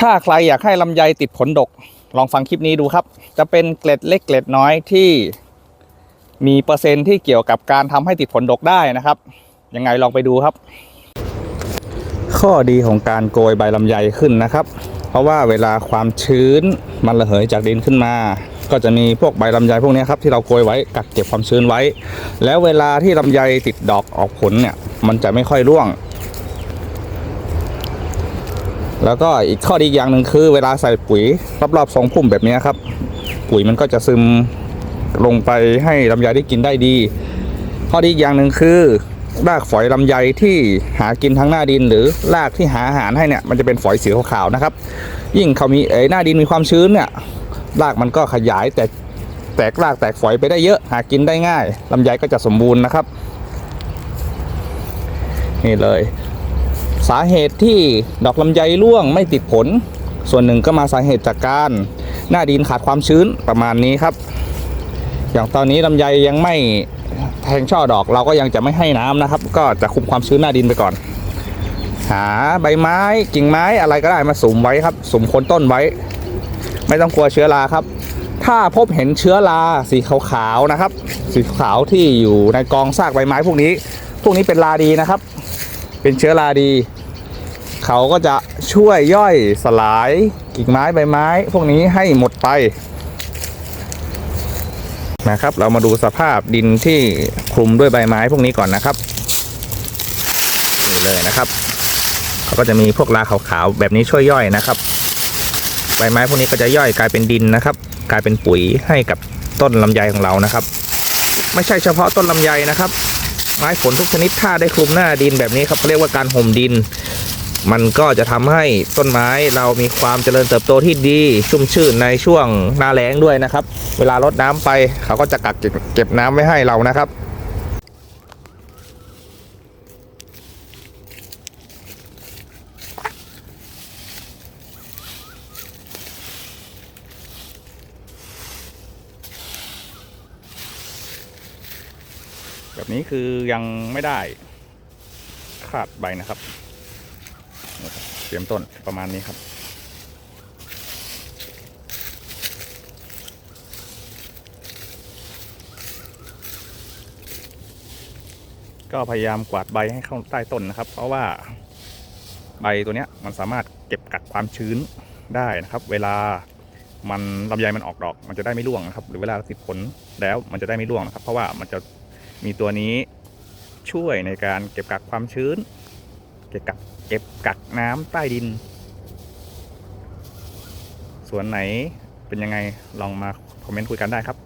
ถ้าใครอยากให้ลำไยติดผลดก ลองฟังคลิปนี้ดูครับ จะเป็นเกล็ดเล็กเกล็ดน้อยที่มีเปอร์เซ็นต์ที่เกี่ยวกับการทำให้ติดผลดกได้นะครับ ยังไงลองไปดูครับ ข้อดีของการโกยใบลำไยขึ้นนะครับ เพราะว่าเวลาความชื้นมันระเหยจากดินขึ้นมา ก็จะมีพวกใบลำไยพวกนี้ครับที่เราโกยไว้กักเก็บความชื้นไว้ แล้วเวลาที่ลำไยติดดอกออกผลเนี่ยมันจะไม่ค่อยร่วง แล้วก็อีกข้อดีอีกอย่างหนึ่งคือ เวลาใส่ปุ๋ยรอบๆทรงพุ่มแบบนี้ครับ ปุ๋ยมันก็จะซึมลงไปให้ลำไยได้กินได้ดี ข้อดีอีกอย่างหนึ่งคือรากฝอยลำไยที่หากินทั้งหน้าดิน หรือรากที่หาอาหารให้เนี่ยมันจะเป็นฝอยสีขาวๆนะครับ ยิ่งเขามีเอ้หน้าดินมีความชื้นเนี่ยรากมันก็ขยายแต่แตกรากแตกฝอยไปได้เยอะหากินได้ง่ายลำไยก็จะสมบูรณ์นะครับ นี่เลย สาเหตุที่ดอกลำไยร่วงไม่ติดผล ส่วนหนึ่งก็มาสาเหตุจากการหน้าดินขาดความชื้นประมาณนี้ครับ อย่างตอนนี้ลำไยยังไม่แทงช่อดอกเราก็ยังจะไม่ให้น้ำนะครับ ก็จะคุมความชื้นหน้าดินไปก่อน หาใบไม้กิ่งไม้อะไรก็ได้มาสุมไว้ครับ สุมคนต้นไว้ ไม่ต้องกลัวเชื้อราครับ ถ้าพบเห็นเชื้อราสีขาวๆนะครับ สีขาวที่อยู่ในกองซากใบไม้พวกนี้ พวกนี้เป็นราดีนะครับ เป็นเชื้อราดี เขาก็จะช่วยย่อยสลายกิ่งไม้ใบไม้ พวกนี้ให้หมดไปนะครับ เรามาดูสภาพดินที่คลุมด้วยใบไม้พวกนี้ก่อนนะครับนี่เลยนะครับเขาก็จะมีพวกราขาวๆแบบนี้ช่วยย่อยนะครับ ใบไม้พวกนี้ก็จะย่อยกลายเป็นดินนะครับ กลายเป็นปุ๋ยให้กับต้นลำไยของเรานะครับ ไม่ใช่เฉพาะต้นลำไยนะครับ ไม้ผลทุกชนิดถ้าได้คลุมหน้าดินแบบนี้ครับเขาเรียกว่าการห่มดิน มันก็จะทำให้ต้นไม้เรามีความเจริญเติบโตที่ดีชุ่มชื่นในช่วงหน้าแล้งด้วยนะครับ เวลารดน้ำไปเขาก็จะกักเก็บเก็บน้ำไว้ให้เรานะครับ แบบนี้คือยังไม่ได้ขาดใบนะครับ เตรียมต้นประมาณนี้ครับ ก็พยายามกวาดใบให้เข้าใต้ต้นนะครับ เพราะว่าใบตัวเนี้ยมันสามารถเก็บกักความชื้นได้นะครับ เวลามันลำไยมันออกดอก มันจะได้ไม่ร่วงนะครับ หรือเวลาติดผลแล้วมันจะได้ไม่ร่วงนะครับ เพราะว่ามันจะ มีตัวนี้ช่วยในการเก็บกักความชื้น เก็บกักเก็บกักน้ำใต้ดิน ส่วนไหนเป็นยังไงลองมาคอมเมนต์คุยกันได้ครับ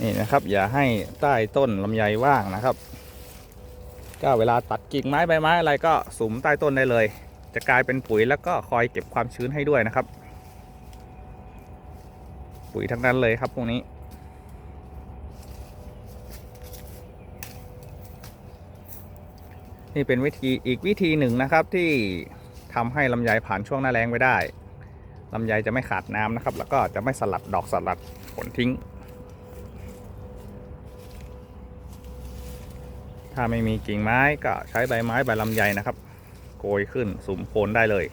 นี่นะครับ อย่าให้ใต้ต้นลำไยว่างนะครับก็เวลาตัดกิ่งไม้ใบไม้อะไรก็สุมใต้ต้นได้เลย จะกลายเป็นปุ๋ยแล้วก็คอยเก็บความชื้นให้ด้วยนะครับ ปุ๋ยทั้งนั้นเลยครับพวกนี้ นี่เป็นวิธีอีกวิธีหนึ่งนะครับที่ทำให้ลำไยผ่านช่วงหน้าแรงไปได้ลำไยจะไม่ขาดน้ำนะครับ แล้วก็จะไม่สลัดดอกสลัดผลทิ้ง ถ้าไม่มีกิ่งไม้ก็ใช้ใบไม้ใบลำไยนะครับ โกยขึ้นสุมโคนได้เลย